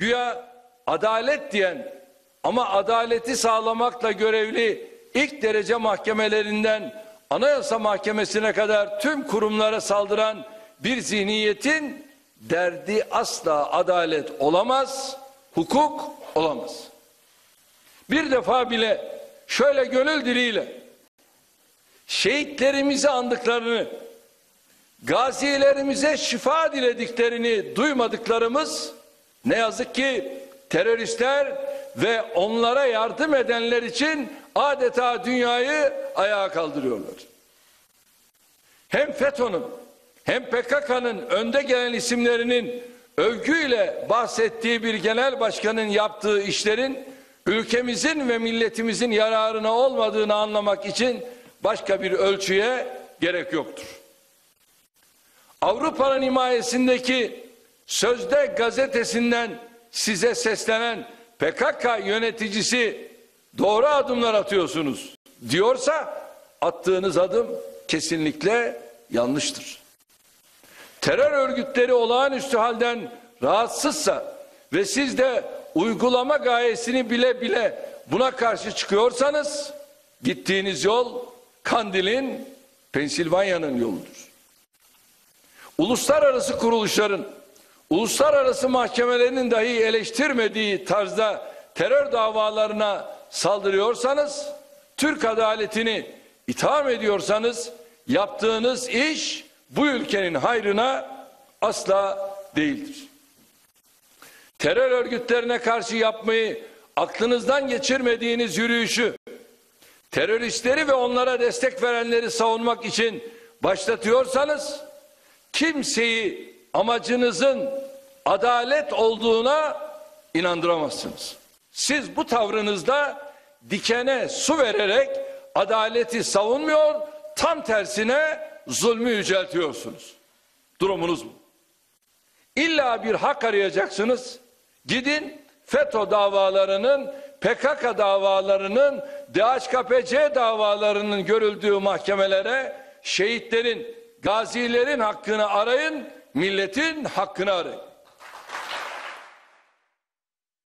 Güya adalet diyen ama adaleti sağlamakla görevli ilk derece mahkemelerinden Anayasa Mahkemesi'ne kadar tüm kurumlara saldıran bir zihniyetin derdi asla adalet olamaz, hukuk olamaz. Bir defa bile şöyle gönül diliyle şehitlerimizi andıklarını, gazilerimize şifa dilediklerini duymadıklarımız ne yazık ki teröristler ve onlara yardım edenler için adeta dünyayı ayağa kaldırıyorlar. Hem FETÖ'nün hem PKK'nın önde gelen isimlerinin övgüyle bahsettiği bir genel başkanın yaptığı işlerin ülkemizin ve milletimizin yararına olmadığını anlamak için başka bir ölçüye gerek yoktur. Avrupa'nın himayesindeki Sözde gazetesinden size seslenen PKK yöneticisi doğru adımlar atıyorsunuz diyorsa attığınız adım kesinlikle yanlıştır. Terör örgütleri olağanüstü halden rahatsızsa ve siz de uygulama gayesini bile bile buna karşı çıkıyorsanız gittiğiniz yol Kandil'in Pensilvanya'nın yoludur. Uluslararası kuruluşların uluslararası mahkemelerinin dahi eleştirmediği tarzda terör davalarına saldırıyorsanız, Türk adaletini itham ediyorsanız yaptığınız iş bu ülkenin hayrına asla değildir. Terör örgütlerine karşı yapmayı aklınızdan geçirmediğiniz yürüyüşü teröristleri ve onlara destek verenleri savunmak için başlatıyorsanız kimseyi amacınızın adalet olduğuna inandıramazsınız. Siz bu tavrınızda dikene su vererek adaleti savunmuyor, tam tersine zulmü yüceltiyorsunuz. Durumunuz bu. İlla bir hak arayacaksınız. Gidin FETÖ davalarının, PKK davalarının, DHKPC davalarının görüldüğü mahkemelere şehitlerin, gazilerin hakkını arayın, milletin hakkını arayın.